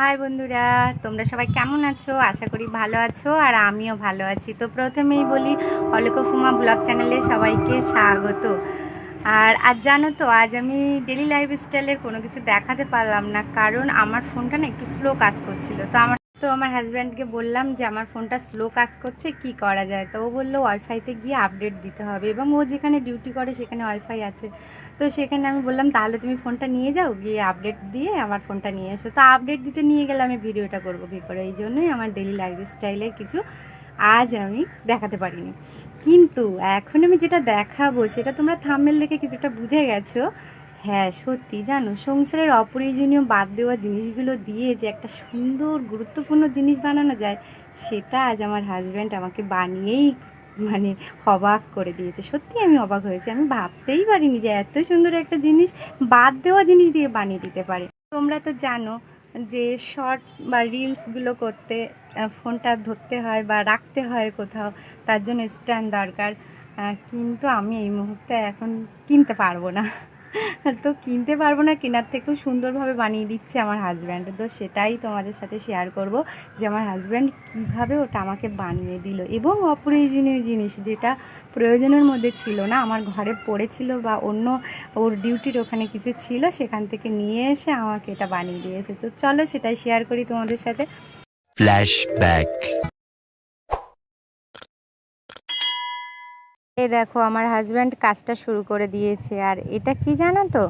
High বন্ধুরা, তোমরা সবাই কেমন আছো? আশা করি ভালো আছো আর আমিও ভালো আছি। তো প্রথমেই বলি অলোকফুমা ব্লগ চ্যানেলে সবাইকে স্বাগত। আর আজ জানো তো, আজ আমি ডেলি লাইফ স্টাইলের কোনো কিছু দেখাতে পারলাম না, কারণ আমার ফোনটা না একটু স্লো কাজ করছিল। তো আমার তো আমার হাজব্যান্ডকে বললাম যে, আমার ফোনটা স্লো কাজ করছে, কি করা যায়? তো ও বলল ওয়াইফাইতে গিয়ে আপডেট দিতে হবে। এবং ও যেখানে ডিউটি করে, সেখানে ওয়াইফাই আছে। তো সেখানে আমি বললাম, তাহলে তুমি ফোনটা নিয়ে যাও, গিয়ে আপডেট দিয়ে আমার ফোনটা নিয়ে এসো। তো আপডেট দিতে নিয়ে গেলে আমি ভিডিওটা করব কী করে? এই জন্যই আমার ডেলি লাইফ স্টাইলের কিছু আজ আমি দেখাতে পারিনি। কিন্তু এখন আমি যেটা দেখাবো, সেটা তোমরা থাম্বেল দেখে কিছুটা বুঝে গেছো। হ্যাঁ সত্যি জানো, সংসারের অপ্রয়োজনীয় বাদ দেওয়া জিনিসগুলো দিয়ে যে একটা সুন্দর, গুরুত্বপূর্ণ জিনিস বানানো যায়, সেটা আজ আমার হাজব্যান্ড আমাকে বানিয়েই মানে অবাক করে দিয়েছে। সত্যি আমি অবাক হয়েছি। আমি ভাবতেই পারিনি যে এত সুন্দর একটা জিনিস বাদ দেওয়া জিনিস দিয়ে বানিয়ে দিতে পারে। তোমরা তো জানো যে শর্টস বা রিলসগুলো করতে ফোনটা ধরতে হয় বা রাখতে হয় কোথাও, তার জন্য স্ট্যান্ড দরকার। কিন্তু আমি এই মুহূর্তে এখন কিনতে পারব না। তো কিনতে পারব না, কেনার থেকেও সুন্দরভাবে বানিয়ে দিচ্ছে আমার হাজব্যান্ড তো সেটাই তোমাদের সাথে শেয়ার করব যে আমার হাজব্যান্ড কীভাবে ওটা আমাকে বানিয়ে দিল এবং অপ্রয়োজনীয় জিনিস যেটা প্রয়োজনের মধ্যে ছিল না, আমার ঘরে পড়েছিল বা অন্য ওর ডিউটির ওখানে কিছু ছিল, সেখান থেকে নিয়ে এসে আমাকে এটা বানিয়ে দিয়েছে। তো চলো সেটাই শেয়ার করি তোমাদের সাথে। Flashback. এ দেখো, আমার হাজব্যান্ড কাজটা শুরু করে দিয়েছে। আর এটা কি জানো তো?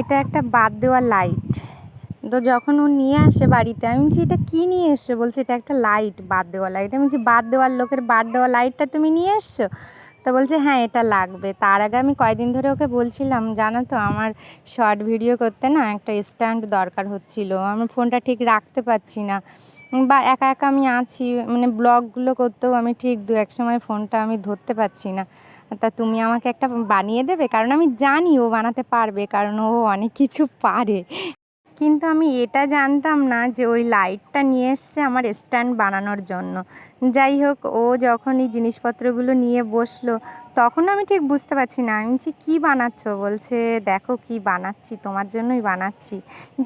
এটা একটা বাদ দেওয়া লাইট তো যখন ও নিয়ে আসে বাড়িতে, আমি বলছি, এটা কী নিয়ে এসছো? বলছে, এটা একটা লাইট বাদ দেওয়া লাইট আমি বলছি, বাদ দেওয়ার লোকের বাদ দেওয়া লাইটটা তুমি নিয়ে এসছো? তো বলছে হ্যাঁ এটা লাগবে। তার আগে আমি কয়দিন ধরে ওকে বলছিলাম, জানো তো, আমার শর্ট ভিডিও করতে না একটা স্ট্যান্ড দরকার হচ্ছিল। আমি ফোনটা ঠিক রাখতে পারছি না। বা একা একা আমি আছি মানে ব্লগগুলো করতেও আমি ঠিক দু এক সময় ফোনটা আমি ধরতে পারছি না। তা তুমি আমাকে একটা বানিয়ে দেবে? কারণ আমি জানি ও বানাতে পারবে, কারণ ও অনেক কিছু পারে। কিন্তু আমি এটা জানতাম না যে ওই লাইটটা নিয়ে এসছে আমার স্ট্যান্ড বানানোর জন্য। যাই হোক, ও যখন এই জিনিসপত্রগুলো নিয়ে বসল, তখন আমি ঠিক বুঝতে পারছি না। আমি বলছি, কী বানাচ্ছ? বলছে, দেখো কি বানাচ্ছি, তোমার জন্যই বানাচ্ছি।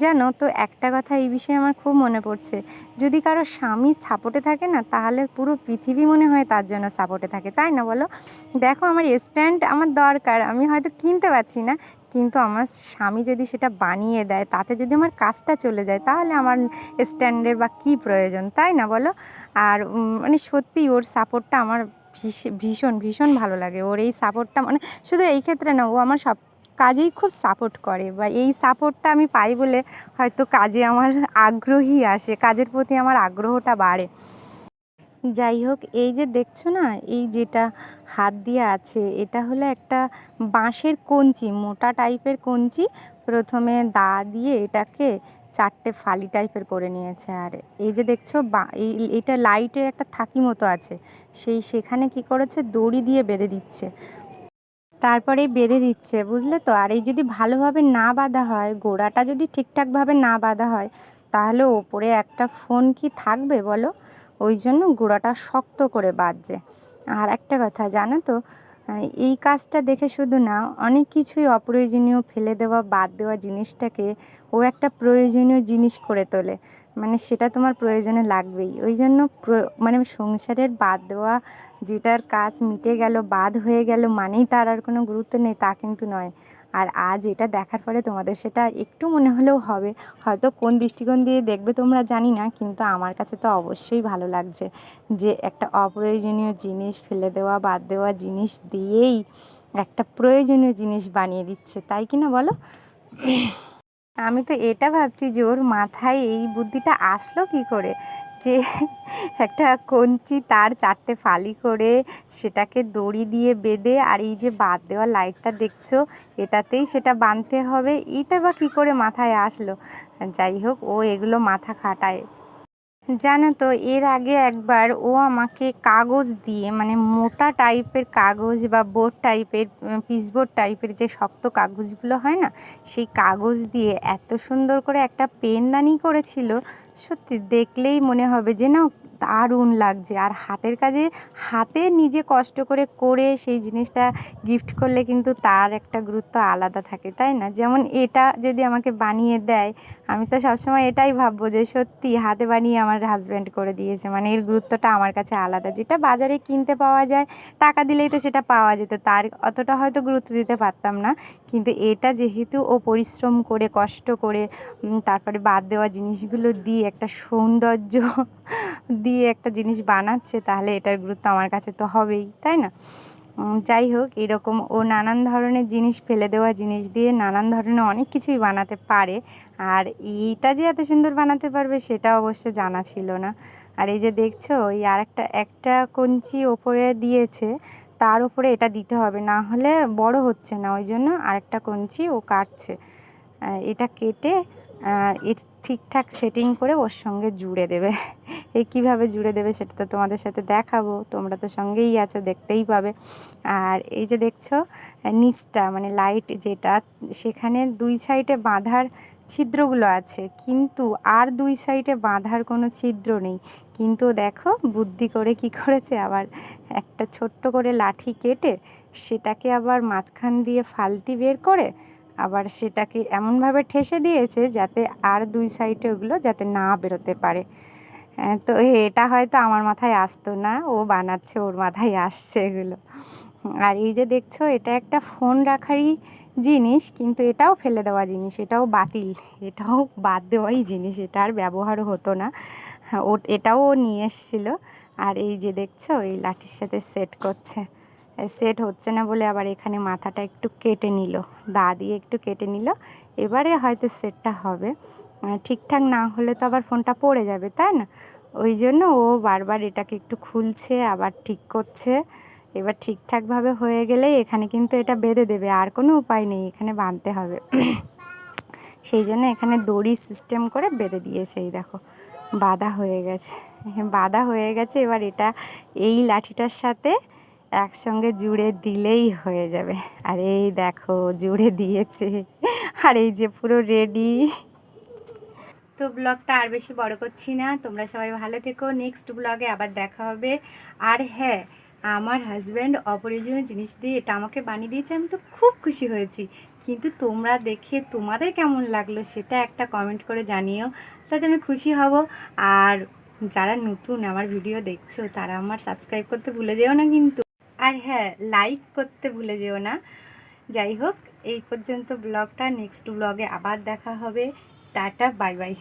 জানো তো, একটা কথা এই বিষয়ে আমার খুব মনে পড়ছে। যদি কারও স্বামী সাপোর্টে থাকে না, তাহলে পুরো পৃথিবী মনে হয় তার জন্য সাপোর্টে থাকে, তাই না বলো? দেখো, আমার স্ট্যান্ড আমার দরকার, আমি হয়তো কিনতে পারছি না, কিন্তু আমার স্বামী যদি সেটা বানিয়ে দেয়, তাতে যদি আমার কাজটা চলে যায়, তাহলে আমার স্ট্যান্ডের বা কী প্রয়োজন, তাই না বলো? আর মানে সত্যি ওর সাপোর্টটা আমার ভীষ- ভীষণ ভীষণ ভালো লাগে। ওর এই সাপোর্টটা মানে শুধু এই ক্ষেত্রে না, ও আমার সব কাজেই খুব সাপোর্ট করে বা এই সাপোর্টটা আমি পাই বলে হয়তো কাজে আমার আগ্রহী আসে, কাজের প্রতি আমার আগ্রহটা বাড়ে। যাই হোক, এই যে দেখছ না, এই যেটা হাত দিয়ে আছে, এটা হলো একটা বাঁশের কঞ্চি, মোটা টাইপের কঞ্চি। প্রথমে দা দিয়ে এটাকে চারটে ফালি টাইপের করে নিয়েছে। আর এই যে দেখছ, বা এটা লাইটের একটা থাকি মতো আছে। সেই সেখানে কি করেছে, দড়ি দিয়ে বেঁধে দিচ্ছে। তারপরে বেঁধে দিচ্ছে, বুঝলে তো? আর এই যদি ভালোভাবে না বাঁধা হয়, গোড়াটা যদি ঠিকঠাকভাবে না বাঁধা হয়, তাহলে ওপরে একটা ফোন কি থাকবে বলো? ওই জন্য গুঁড়াটা শক্ত করে বাজছে। আর একটা কথা, জানো তো এই কাজটা দেখে শুধু না, অনেক কিছুই অপ্রয়োজনীয় ফেলে দেওয়া, বাদ দেওয়া জিনিসটাকে ও একটা প্রয়োজনীয় জিনিস করে তোলে। মানে সেটা তোমার প্রয়োজনে লাগবেই। ওই জন্য মানে সংসারের বাদ দেওয়া, যেটার কাজ মিটে গেল, বাদ হয়ে গেল, মানেই তার আর কোনো গুরুত্ব নেই, তা কিন্তু নয়। আর আজ এটা দেখার পরে তোমাদের সেটা একটু মনে হলেও হবে। হয়তো কোন দৃষ্টিকোণ দিয়ে দেখবে তোমরা জানি না, কিন্তু আমার কাছে তো অবশ্যই ভালো লাগছে যে একটা অপ্রয়োজনীয় জিনিস ফেলে দেওয়া, বাদ দেওয়া জিনিস দিয়েই একটা প্রয়োজনীয় জিনিস বানিয়ে দিচ্ছে। তাই কি না বলো? আমি তো এটা ভাবছি যে ওর মাথায় এই বুদ্ধিটা আসলো কি করে? যে একটা কঞ্চি তার চারটে ফালি করে সেটাকে দড়ি দিয়ে বেঁধে আর এই যে বাদ দেওয়া লাইটটা দেখছ, এটাতেই সেটা বাঁধতে হবে, এটা বা কী করে মাথায় আসলো? যাই হোক, ও এগুলো মাথা খাটায়। জানো তো, এর আগে একবার ও আমাকে কাগজ দিয়ে মানে মোটা টাইপের কাগজ বা বোর্ড টাইপের পিসবোর্ড টাইপের যে শক্ত কাগজগুলো হয় না, সেই কাগজ দিয়ে এত সুন্দর করে একটা পেনদানি করেছিল সত্যি দেখলেই মনে হবে যে না, দারুণ লাগছে। আর হাতের কাজে, হাতে নিজে কষ্ট করে করে সেই জিনিসটা গিফট করলে কিন্তু তার একটা গুরুত্ব আলাদা থাকে, তাই না? যেমন এটা যদি আমাকে বানিয়ে দেয়, আমি তো সবসময় এটাই ভাববো যে সত্যি হাতে বানিয়ে আমার হাজব্যান্ড করে দিয়েছে। মানে এর গুরুত্বটা আমার কাছে আলাদা। যেটা বাজারে কিনতে পাওয়া যায়, টাকা দিলেই তো সেটা পাওয়া যেত, তার অতটা হয়তো গুরুত্ব দিতে পারতাম না। কিন্তু এটা যেহেতু ও পরিশ্রম করে, কষ্ট করে তারপরে বাদ দেওয়া জিনিসগুলো দিয়ে একটা সৌন্দর্য দিয়ে একটা জিনিস বানাচ্ছে, তাহলে এটার গুরুত্ব আমার কাছে তো হবেই, তাই না? যাই হোক, এরকম ও নানান ধরনের জিনিস ফেলে দেওয়া জিনিস দিয়ে নানান ধরনের অনেক কিছুই বানাতে পারে, আর এইটা যে এত সুন্দর বানাতে পারবে সেটা অবশ্য জানা ছিল না। আর এই যে দেখছ ওই আর একটা একটা কঞ্চি ওপরে দিয়েছে, তার উপরে এটা দিতে হবে, না হলে বড় হচ্ছে না, ওই জন্য আরেকটা কঞ্চি ও কাটছে। এটা কেটে এর ঠিকঠাক সেটিং করে ওর সঙ্গে জুড়ে দেবে। এই কীভাবে জুড়ে দেবে সেটা তো তোমাদের সাথে দেখাবো, তোমরা তো সঙ্গেই আছো, দেখতেই পাবে। আর এই যে দেখছ, নিচটা মানে লাইট যেটা, সেখানে দুই সাইডে বাঁধার ছিদ্রগুলো আছে, কিন্তু আর দুই সাইডে বাঁধার কোনো ছিদ্র নেই। কিন্তু দেখো, বুদ্ধি করে কি করেছে? আবার একটা ছোট্ট করে লাঠি কেটে সেটাকে আবার মাঝখান দিয়ে ফালতি বের করে আবার সেটাকে এমনভাবে ঠেসে দিয়েছে যাতে আর দুই সাইডে ওগুলো যাতে না বেরোতে পারে। তো এটা হয়তো আমার মাথায় আসতো না ও বানাচ্ছে ওর মাথায় আসছে এগুলো। আর এই যে দেখছ এটা একটা ফোন রাখারই জিনিস কিন্তু এটাও ফেলে দেওয়া জিনিস এটাও বাতিল এটাও বাদ দেওয়াই জিনিস এটা আর ব্যবহারও হতো না। হ্যাঁ, ও এটাও নিয়ে এসেছিল। আর এই যে দেখছ এই লাঠির সাথে সেট করছে। সেট হচ্ছে না বলে আবার এখানে মাথাটা একটু কেটে নিল, দা দিয়ে একটু কেটে নিল। এবারে হয়তো সেটটা হবে। ঠিকঠাক না হলে তো আবার ফোনটা পড়ে যাবে, তাই না? ওই জন্য ও বারবার এটাকে একটু খুলছে, আবার ঠিক করছে। এবার ঠিকঠাকভাবে হয়ে গেলে এখানে কিন্তু এটা বেঁধে দেবে, আর কোনো উপায় নেই, এখানে বাঁধতে হবে। সেই জন্য এখানে দড়ি সিস্টেম করে বেঁধে দিয়েছে, এই দেখো। বাঁধা হয়ে গেছে। বাঁধা হয়ে গেছে, এবার এটা এই লাঠিটার সাথে একসঙ্গে জুড়ে দিলেই হয়ে যাবে। আর এই দেখো, জুড়ে দিয়েছে। আর এই যে পুরো রেডি তো ব্লগটা আর বেশি বড় করছি না। তোমরা সবাই ভালো থেকো। নেক্সট ব্লগে আবার দেখা হবে। আর হ্যাঁ আমার হাজব্যান্ড অপরিজনীয় জিনিস দিয়ে এটা আমাকে বানিয়ে দিয়েছে। আমি তো খুব খুশি হয়েছি। কিন্তু তোমরা দেখে তোমাদের কেমন লাগল সেটা একটা কমেন্ট করে জানিও। তাতে আমি খুশি হব। আর যারা নতুন আমার ভিডিও দেখছ, তারা আমার সাবস্ক্রাইব করতে ভুলে যেও না কিন্তু। আর হ্যাঁ লাইক করতে ভুলে যেও না। যাই হোক, এই পর্যন্ত ব্লগটা। নেক্সট ব্লগে আবার দেখা হবে। Tata bye bye